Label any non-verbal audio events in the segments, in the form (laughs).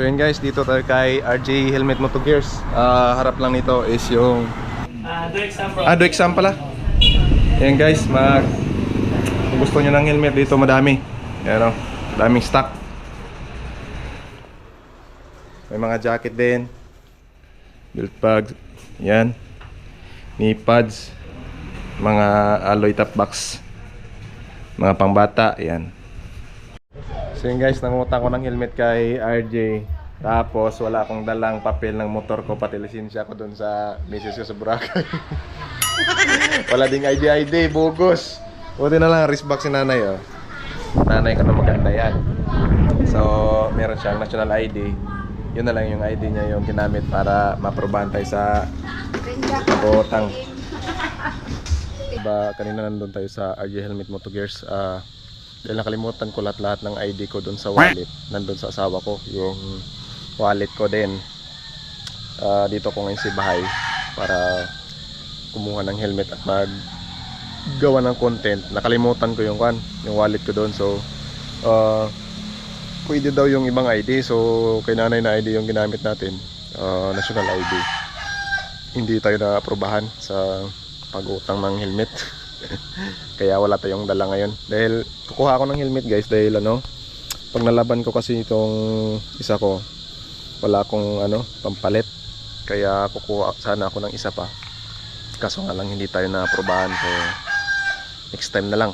So yun guys, dito tayo kay RJ Helmet Moto Gears. Ah, harap lang nito is yung Ah, do exam bro. Ah, do exam pala. Yan guys, mag kung gusto niyo ng helmet dito madami. Yan oh, daming stock. May mga jacket din. Built bags. Yan. Knee pads. Mga alloy top box. Mga pangbata. Yan. So yun guys, nangutang ko ng helmet kay RJ. Tapos wala akong dalang papel ng motor ko pati lisensya ko doon sa misis ko sa Boracay. (laughs) wala ding ID-ID, bogus. Buti na lang, wristbox si nanay oh. Nanay ka na maganda yan. So, meron siyang national ID. Yun na lang yung ID niya yung ginamit para maprobahan tayo sa pag-utang. Diba, kanina nandun tayo sa RJ Helmet Moto Gears. Ah, dahil nakalimutan ko lahat-lahat ng ID ko doon sa wallet. Nandun sa asawa ko. Yung wallet ko din. Ah, dito ko ngayon si Bahay para kumuha ng helmet at mag gawa ng content. Nakalimutan ko yung kan, yung wallet ko doon. So, ah, pwede daw yung ibang ID. So, kay nanay na ID yung ginamit natin. Ah, national ID. Hindi tayo na-aprobahan sa pag-utang ng helmet. (laughs) (laughs) Kaya wala tayong dala ngayon. Dahil kukuha ako ng helmet guys dahil ano, pag nalaban ko kasi itong isa ko, wala akong ano, pampalit. Kaya kukuha sana ako ng isa pa. Kaso nga lang hindi tayo na-aprobahan. So, next time na lang.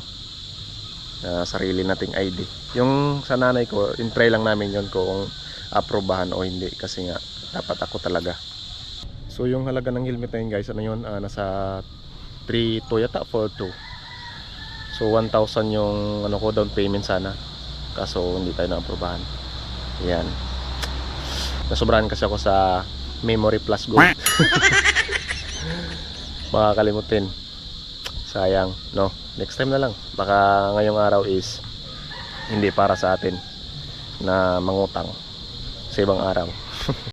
Na sarili nating ID. Yung sa nanay ko, in-try lang namin yon kung aprobahan o hindi. Kasi nga, dapat ako talaga. So, yung halaga ng helmet na yun guys, ano yun? Ah, nasa 3 Toyota 42. So 1,000 yung ano ko down payment sana. Kaso hindi tayo na-aprobahan. Yan. Nasobrahan kasi ako sa Memory Plus Gold. (laughs) Makakalimutin. Sayang, no? Next time na lang. Baka ngayong araw is hindi para sa atin na mangutang sa ibang araw. (laughs)